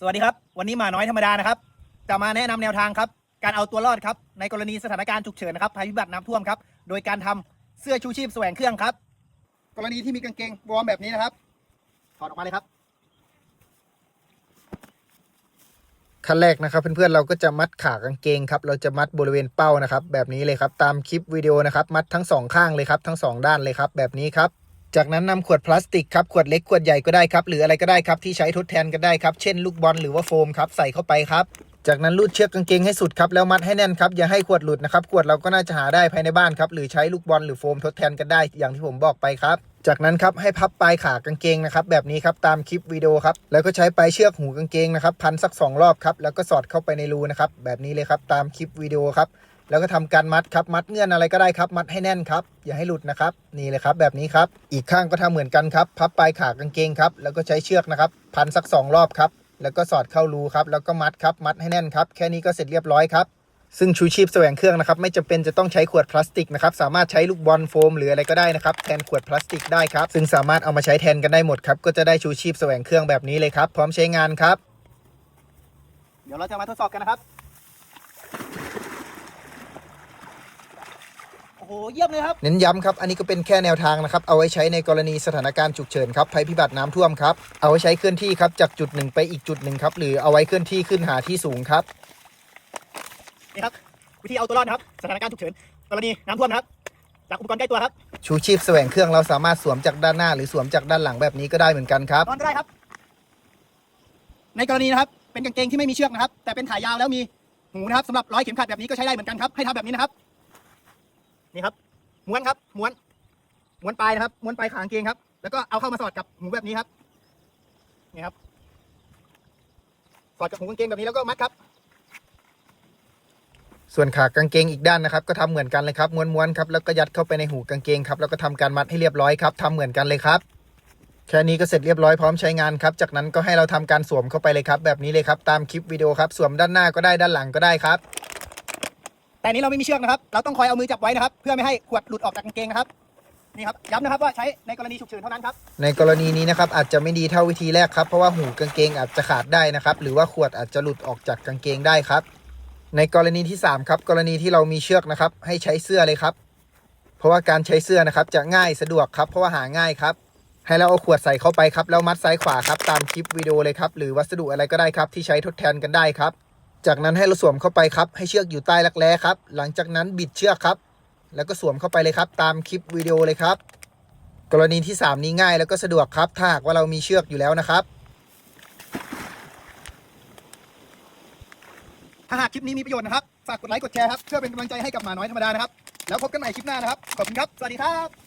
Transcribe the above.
สวัสดีครับ วันนี้มาน้อยธรรมดานะครับจะมาแนะนำแนวทางครับ การเอาตัวรอดครับในกรณีสถานการณ์ฉุกเฉินนะครับภัยพิบัติน้ำท่วมครับ โดยการทำเสื้อชูชีพแสวงเครื่องครับ กรณีที่มีกางเกงวอร์มแบบนี้นะครับถอดออกมาเลยครับ ขั้นแรกนะครับ เพื่อนๆเราก็จะมัดขากางเกงครับ เราจะมัดบริเวณเป้านะครับ แบบนี้เลยครับ ตามคลิปวิดีโอนะครับ มัดทั้งสองข้างเลยครับ ทั้งสองด้านเลยครับ แบบนี้ครับ จากนั้นนำขวดพลาสติกครับขวดเล็กขวดใหญ่ก็ได้ครับหรืออะไรก็ได้ครับที่ใช้ทดแทนกันได้ครับเช่นลูกบอลหรือว่าโฟมครับใส่เข้าไปครับจากนั้นรูดเชือกกางเกงให้สุดครับแล้วมัดให้แน่นครับอย่าให้ขวดหลุดนะครับขวดเราก็น่าจะหาได้ภายในบ้านครับหรือใช้ลูกบอลหรือโฟมทดแทนกันได้อย่างที่ผมบอกไปครับจากนั้นครับให้พับปลายขากางเกงนะครับแบบนี้ครับตามคลิปวิดีโอครับแล้วก็ใช้ปลายเชือกหูกางเกงนะครับพันสักสองรอบครับแล้วก็สอดเข้าไปในรูนะครับแบบนี้เลยครับตามคลิปวิดีโอครับ แล้วก็ทำการมัดครับ มัดเงื่อนอะไรก็ได้ครับ มัดให้แน่นครับ อย่าให้หลุดนะครับ นี่เลยครับ แบบนี้ครับ อีกข้างก็ทำเหมือนกันครับ พับปลายขากางเกงครับ แล้วก็ใช้เชือกนะครับ พันสักสองรอบครับ แล้วก็สอดเข้ารูครับ แล้วก็มัดครับ มัดให้แน่นครับ แค่นี้ก็เสร็จเรียบร้อยครับ ซึ่งชูชีพแสวงเครื่องนะครับ ไม่จำเป็นจะต้องใช้ขวดพลาสติกนะครับ สามารถใช้ลูกบอลโฟมหรืออะไรก็ได้นะครับ แทนขวดพลาสติกได้ครับ ซึ่งสามารถเอามาใช้แทนกันได้หมดครับ ก็จะได้ชูชีพแสวงเครื่องแบบนี้เลยครับ พร้อมใช้งานครับ เดี๋ยวเราจะมาทดสอบกันนะครับ โอ้โหเยี่ยมเลยครับ เน้นย้ำครับ อันนี้ก็เป็นแค่แนวทางนะครับ เอาไว้ใช้ในกรณีสถานการณ์ฉุกเฉินครับภัยพิบัติน้ำท่วมครับ เอาไว้ใช้เคลื่อนที่ครับจากจุดหนึ่งไปอีกจุดหนึ่งครับ หรือเอาไว้เคลื่อนที่ขึ้นหาที่สูงครับ นี่ครับ วิธีเอาตัวรอดนะครับ สถานการณ์ฉุกเฉินกรณีน้ำท่วมนะครับจากอุปกรณ์ใกล้ตัวครับชูชีพแสวงเครื่องเราสามารถสวมจากด้านหน้า หรือสวมจากด้านหลังแบบนี้ก็ได้เหมือนกันครับ นอนก็ได้ครับ ในกรณีนะครับ เป็นกางเกงที่ไม่มีเชือกนะครับ แต่เป็นขายาวแล้วมีหูนะครับสำหรับร้อยเข็มขัดแบบนี้ก็ใช้ได้เหมือนกันครับ ให้ทำแบบนี้นะครับ นี่ครับม้วนครับม้วนม้วนปลายนะครับม้วนปลายขากางเกงครับ แล้วก็เอาเข้ามาสอดกับหูแบบนี้ครับนี่ครับ สอดกับหูกางเกงแบบนี้แล้วก็มัดครับ ส่วนขากางเกงอีกด้านนะครับ ก็ทำเหมือนกันเลยครับม้วนๆครับแล้วก็ยัดเข้าไปในหูกางเกงครับแล้วก็ทำการมัดให้เรียบร้อยครับทำเหมือนกันเลยครับแค่นี้ก็เสร็จเรียบร้อยพร้อมใช้งานครับ จากนั้นก็ให้เราทำการสวมเข้าไปเลยครับ แบบนี้เลยครับ ตามคลิปวิดีโอครับ สวมด้านหน้าก็ได้ด้านหลังก็ได้ครับ แต่อันนี้เราไม่มีเชือกนะครับ เราต้องคอยเอามือจับไว้นะครับ เพื่อไม่ให้ขวดหลุดออกจากกางเกงนะครับ นี่ครับ ย้ำนะครับว่าใช้ในกรณีฉุกเฉินเท่านั้นครับ ในกรณีนี้นะครับอาจจะไม่ดีเท่าวิธีแรกครับ เพราะว่าหูกางเกงอาจจะขาดได้นะครับ หรือว่าขวดอาจจะหลุดออกจากกางเกงได้ครับ ในกรณีที่สามครับ กรณีที่เรามีเชือกนะครับ ให้ใช้เสื้อเลยครับ เพราะว่าการใช้เสื้อนะครับจะง่ายสะดวกครับ เพราะว่าหาง่ายครับ ให้เราเอาขวดใส่เข้าไปครับแล้วมัดซ้ายขวาครับตามคลิปวิดีโอเลยครับ หรือวัสดุอะไรก็ได้ครับที่ใช้ทดแทนกันได้ครับ จากนั้นให้เราสวมเข้าไปครับ ให้เชือกอยู่ใต้รักแร้ครับ หลังจากนั้นบิดเชือกครับ แล้วก็สวมเข้าไปเลยครับ ตามคลิปวิดีโอเลยครับ กรณีที่ 3 นี้ง่ายแล้วก็สะดวกครับ ถ้าหากว่าเรามีเชือกอยู่แล้วนะครับ ถ้าหากคลิปนี้มีประโยชน์นะครับ ฝากกดไลค์กดแชร์ครับ เพื่อเป็นกำลังใจให้กับหมาน้อยธรรมดานะครับ แล้วพบกันใหม่คลิปหน้านะครับ ขอบคุณครับ สวัสดีครับ